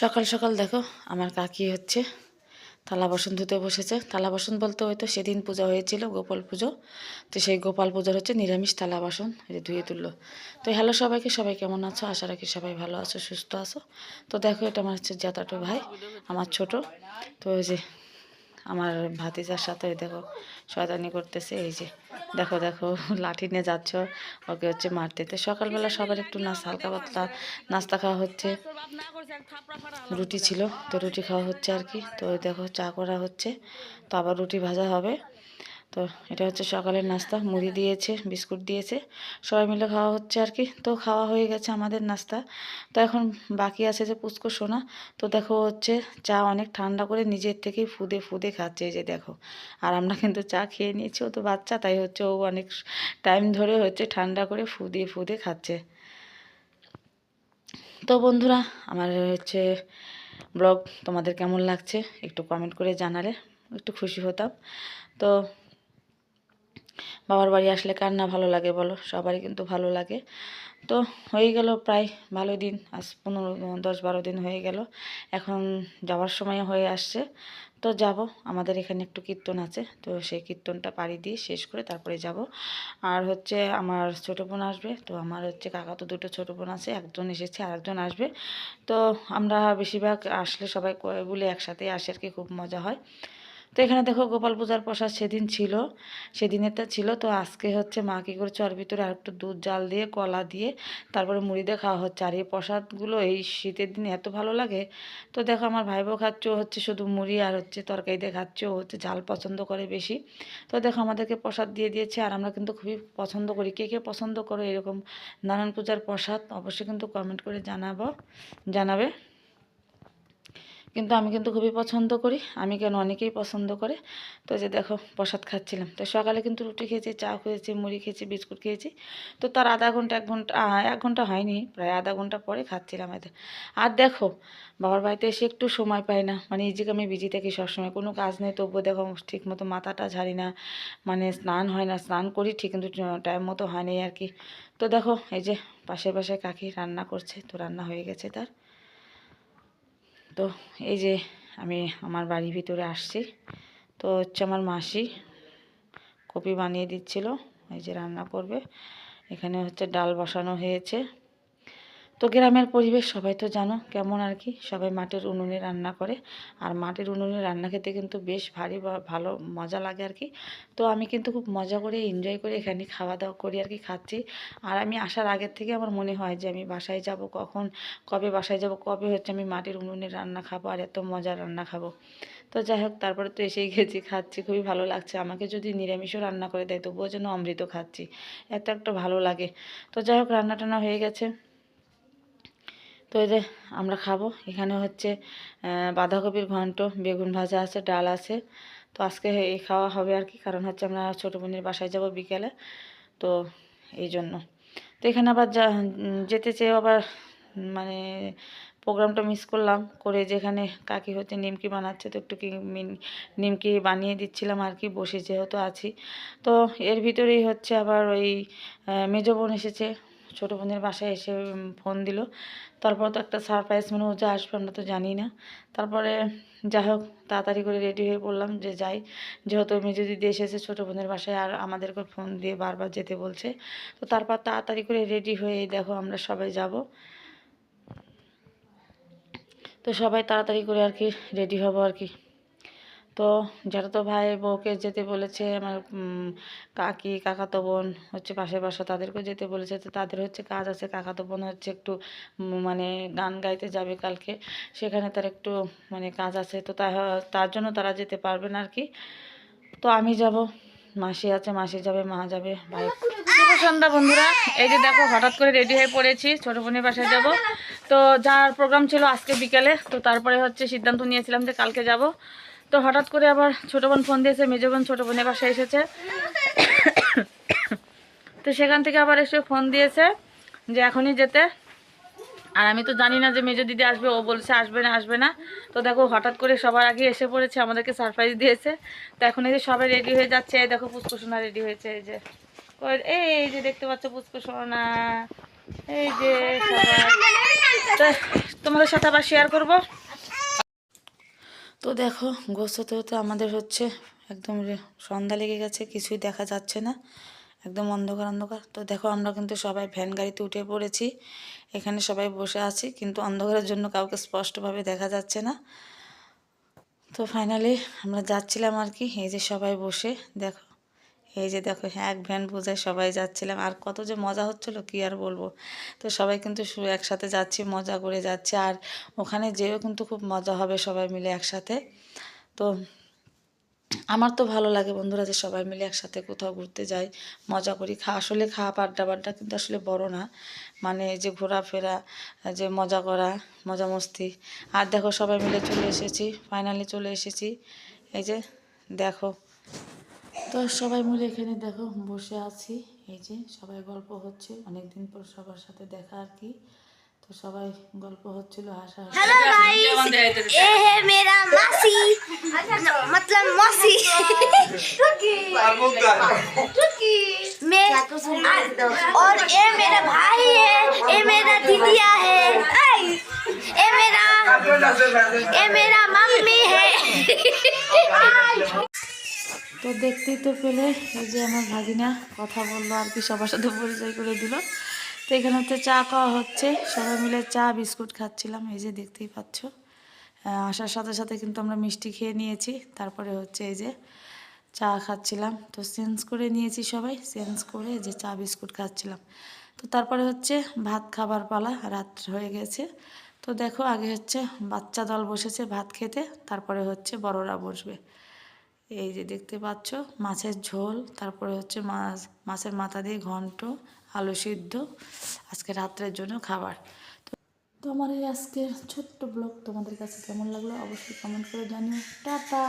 সকাল সকাল দেখো, আমার কাকি হচ্ছে। থালা বাসন ধুতে বসেছে। থালা বাসন বলতে হয়তো সেদিন পূজা হয়েছিল, গোপাল পুজো। তো সেই গোপাল পুজোর হচ্ছে নিরামিষ থালা বাসন ধুয়ে তুললো। তো হ্যালো সবাইকে, সবাই কেমন আছো? আশা রাখি সবাই ভালো আছো, সুস্থ আছো। তো দেখো, এটা আমার হচ্ছে জাতাটো ভাই, আমার ছোট। তো ওই যে আমার ভাতিজার সাথে দেখো শয়তানি করতেছে, এই যে দেখো দেখো, লাঠি নিয়ে যাচ্ছ, ওকে হচ্ছে মারতে। তো সকালবেলা সবার একটু নাচ হালকা পাতলা নাস্তা খাওয়া হচ্ছে। রুটি ছিল, তো রুটি খাওয়া হচ্ছে আর কি। তো দেখো চা করা হচ্ছে, তো আবার রুটি ভাজা হবে। তো এটা হচ্ছে সকালের নাস্তা। মুড়ি দিয়েছে, বিস্কুট দিয়েছে। সবাই মিলে খাওয়া হচ্ছে আর কি। তো খাওয়া হয়ে গেছে আমাদের নাস্তা। তো এখন বাকি আছে যে পুচকো সোনা। তো দেখো হচ্ছে চা অনেক ঠান্ডা করে নিজের থেকেই ফুদে ফুদে খাচ্ছে যে দেখো। আর আমরা কিন্তু চা খেয়ে নিয়েছি, ও তো বাচ্চা, তাই হচ্ছে ও অনেক টাইম ধরে হচ্ছে ঠান্ডা করে ফুদে ফুদে খাচ্ছে। তো বন্ধুরা, আমার হচ্ছে ব্লগ তোমাদের কেমন লাগছে একটু কমেন্ট করে জানালে, একটু খুশি হতাম। তো বাবার বাড়ি আসলে কার না ভালো লাগে বলো? সবারই কিন্তু ভালো লাগে। তো হয়ে গেল প্রায় ভালো দিন। আজ পনেরো, দশ, বারো দিন হয়ে গেল। এখন যাওয়ার সময় হয়ে আসছে। তো যাব। আমাদের এখানে একটু কীর্তন আছে। তো সেই কীর্তনটা পাড়ি দিয়ে শেষ করে তারপরে যাব। আর হচ্ছে আমার ছোটো বোন আসবে। তো আমার হচ্ছে কাকা তো দুটো ছোটো বোন আছে। একজন এসেছে আর একজন আসবে। তো আমরা বেশিরভাগ আসলে সবাই বলে একসাথে আসে আর কি। খুব মজা হয়। তো এখানে দেখো গোপাল পূজার প্রসাদ সেদিন ছিল, সেদিনেরটা ছিল। তো আজকে হচ্ছে মা কী করছে? ওর ভিতরে আর একটু দুধ, জাল দিয়ে, কলা দিয়ে, তারপরে মুড়ি দিয়ে খাওয়া হচ্ছে। আর এই প্রসাদগুলো এই শীতের দিনে এত ভালো লাগে। তো দেখো আমার ভাই বউ খাচ্ছে হচ্ছে শুধু মুড়ি আর হচ্ছে তরকারি দিয়ে খাচ্ছে, ও হচ্ছে ঝাল পছন্দ করে বেশি। তো দেখো আমাদেরকে প্রসাদ দিয়ে দিয়েছে, আর আমরা কিন্তু খুবই পছন্দ করি। কে কে পছন্দ করো এরকম নারায়ণ পূজার প্রসাদ, অবশ্যই কিন্তু কমেন্ট করে জানাব, জানাবে। কিন্তু আমি কিন্তু খুবই পছন্দ করি, আমি কেন অনেকেই পছন্দ করে। তো যে দেখো, প্রসাদ খাচ্ছিলাম। তো সকালে কিন্তু রুটি খেয়েছি, চা খেয়েছি, মুড়ি খেয়েছি, বিস্কুট খেয়েছি। তো তার আধা ঘণ্টা, এক ঘণ্টা এক ঘণ্টা হয়নি, প্রায় আধা ঘণ্টা পরে খাচ্ছিলাম এতে। আর দেখো, বাবার বাড়িতে এসে একটু সময় পাই না। মানে এই যে আমি বিজি থাকি সবসময়, কোনো কাজ নেই, তবুও দেখো ঠিক মতো মাথাটা ঝাড়ি না। মানে স্নান হয় না, স্নান করি ঠিক কিন্তু টাইম মতো হয় নাই আর কি। তো দেখো, এই যে পাশে পাশে কাকি রান্না করছে, তো রান্না হয়ে গেছে তার। তো এই যে আমি আমার বাড়ির ভিতরে আসছি। তো হচ্ছে আমার মাসি কপি বানিয়ে দিচ্ছিল, এই যে রান্না করবে। এখানে হচ্ছে ডাল বসানো হয়েছে। তো গ্রামের পরিবেশ সবাই তো জানো কেমন আর কি। সবাই মাটির উনুনে রান্না করে। আর মাটির উনুনে রান্না খেতে কিন্তু বেশ ভারী ভালো মজা লাগে আর কি। তো আমি কিন্তু খুব মজা করে এনজয় করে এখানে খাওয়া দাওয়া করি আর কি, খাচ্ছি। আর আমি আসার আগের থেকে আমার মনে হয় যে আমি বাসায় যাব কখন, কবে বাসায় যাব, কবে হচ্ছে আমি মাটির উনুনে রান্না খাব আর এত মজার রান্না খাব। তো যাই হোক, তারপরে তো এসেই গেছি, খাচ্ছি, খুবই ভালো লাগছে। আমাকে যদি নিরামিষও রান্না করে দেয় তবুও যেন অমৃত খাচ্ছি। এত একটা ভালো লাগে। তো যাই হোক রান্না টান্না হয়ে গেছে। তো এই যে আমরা খাব। এখানে হচ্ছে বাঁধাকপির ঘন্ট, বেগুন ভাজা আছে, ডাল আছে। তো আজকে এই খাওয়া হবে আর কি, কারণ হচ্ছে আমরা ছোটো বোনের বাসায় যাব বিকেলে। তো এই জন্য। তো এখানে আবার যা যেতে চেয়ে আবার মানে প্রোগ্রামটা মিস করলাম। করে যেখানে কাকি হচ্ছে নিমকি বানাচ্ছে, তো একটু কি নিমকি বানিয়ে দিচ্ছিলাম আর কি, বসে যেহেতু আছি। তো এর ভিতরেই হচ্ছে আবার ওই মেজো বোন এসেছে। ছোটো বোনের বাসায় এসে ফোন দিল। তারপর তো একটা সারপ্রাইজ মানে যে আসবে, আমরা তো জানি না। তারপরে যাই হোক, তাড়াতাড়ি করে রেডি হয়ে পড়লাম যে যাই। যেহেতু মেজো দিদি এসেছে, ছোটো বোনের বাসায়, আর আমাদেরকে ফোন দিয়ে বারবার যেতে বলছে। তো তারপর তাড়াতাড়ি করে রেডি হয়ে দেখো, আমরা সবাই যাব। তো সবাই তাড়াতাড়ি করে আর কি রেডি হব আর কি। তো যারা তো ভাই বউকে যেতে বলেছে, আমার কাকি, কাকাতো বোন হচ্ছে পাশের বাসা, তাদেরকেও যেতে বলেছে। তো তাদের হচ্ছে কাজ আছে, কাকাতো বোন হচ্ছে একটু মানে গান গাইতে যাবে কালকে। সেখানে তার একটু মানে কাজ আছে। তো তার জন্য তারা যেতে পারবে না আর কি তো আমি যাব। মাসি আছে, মাসি যাবে, মা যাবে, ভাই। সন্ধ্যা বন্ধুরা। এই যে দেখো, হঠাৎ করে রেডি হয়ে পড়েছি, ছোটো বোনের বাসায় যাব। তো যার প্রোগ্রাম ছিল আজকে বিকেলে, তো তারপরে হচ্ছে সিদ্ধান্ত নিয়েছিলাম যে কালকে যাব। তো হঠাৎ করে আবার ছোটো বোন ফোন দিয়েছে, মেজো বোন ছোটো বোনের বাসায় এসেছে। তো সেখান থেকে আবার এসে ফোন দিয়েছে যে এখনই যেতে। আর আমি তো জানি না যে মেজো দিদি আসবে, ও বলছে আসবে না আসবে না। তো দেখো হঠাৎ করে সবার আগে এসে পড়েছে, আমাদেরকে সারপ্রাইজ দিয়েছে। তো এখন এই যে সবাই রেডি হয়ে যাচ্ছে, এই দেখো পুষ্পসোনা রেডি হয়েছে, এই যে। এই যে দেখতে পাচ্ছ পুষ্পসোনা এই যে সবাই। তোমাদের সাথে আবার শেয়ার করব? তো দেখো গোস্ত তো আমাদের হচ্ছে একদম সন্ধ্যা লেগে গেছে, কিছুই দেখা যাচ্ছে না, একদম অন্ধকার অন্ধকার। তো দেখো, আমরা কিন্তু সবাই ভ্যান গাড়িতে উঠে পড়েছি, এখানে সবাই বসে আছি, কিন্তু অন্ধকারের জন্য কাউকে স্পষ্টভাবে দেখা যাচ্ছে না। তো ফাইনালি আমরা যাচ্ছিলাম আর কি, এই যে সবাই বসে, দেখো। এই যে দেখো হ্যাঁ এক ভ্যান বোঝায় সবাই যাচ্ছিলাম। আর কত যে মজা হচ্ছিল, কি আর বলব? তো সবাই কিন্তু একসাথে যাচ্ছি, মজা করে যাচ্ছে। আর ওখানে যেও কিন্তু খুব মজা হবে সবাই মিলে একসাথে। তো আমার তো ভালো লাগে বন্ধুরা যে সবাই মিলে একসাথে কোথাও ঘুরতে যাই, মজা করি। খা, আসলে খাওয়া পাড্ডা বাড্ডা কিন্তু আসলে বড় না। মানে যে ঘোরাফেরা, যে মজা করা, মজা মস্তি। আর দেখো, সবাই মিলে চলে এসেছি ফাইনালি চলে এসেছি। এই যে দেখো তো সবাই মিলে এখানে দেখো বসে আছি এই যে সবাই গল্প হচ্ছে অনেক দিন পর সবার সাথে দেখা আর কি তো সবাই গল্প হচ্ছিল হাসা हेलो गाइस ये है मेरा मासी मतलब मौसी मैं और ये मेरा भाई है ये मेरा दीदिया है ये मेरा ये मेरा দেখতেই তো পেলে এই যে আমার ভাগিনা কথা বলল, আর কি সবার সাথে পরিচয় করে দিল। তো এখানে হচ্ছে চা খাওয়া হচ্ছে। সবাই মিলে চা, বিস্কুট খাচ্ছিলাম, এই যে দেখতেই পাচ্ছ। আসার সাথে সাথে কিন্তু আমরা মিষ্টি খেয়ে নিয়েছি। তারপরে হচ্ছে এই যে চা খাচ্ছিলাম। তো চেঞ্জ করে নিয়েছি সবাই, চেঞ্জ করে যে চা, বিস্কুট খাচ্ছিলাম। তো তারপরে হচ্ছে ভাত খাবার পালা, রাত হয়ে গেছে। তো দেখো আগে হচ্ছে বাচ্চা দল বসেছে ভাত খেতে, তারপরে হচ্ছে বড়রা বসবে। এই যে দেখতে পাচ্ছ, মাছের ঝোল, তারপরে হচ্ছে মাছ, মাছের মাথা দিয়ে ঘন্ট, আলু সিদ্ধ, আজকে রাত্রের জন্য খাবার। তো আমার এই আজকের ছোট্ট ব্লগ তোমাদের কাছে কেমন লাগল অবশ্যই কমেন্ট করে জানিও। টাটা!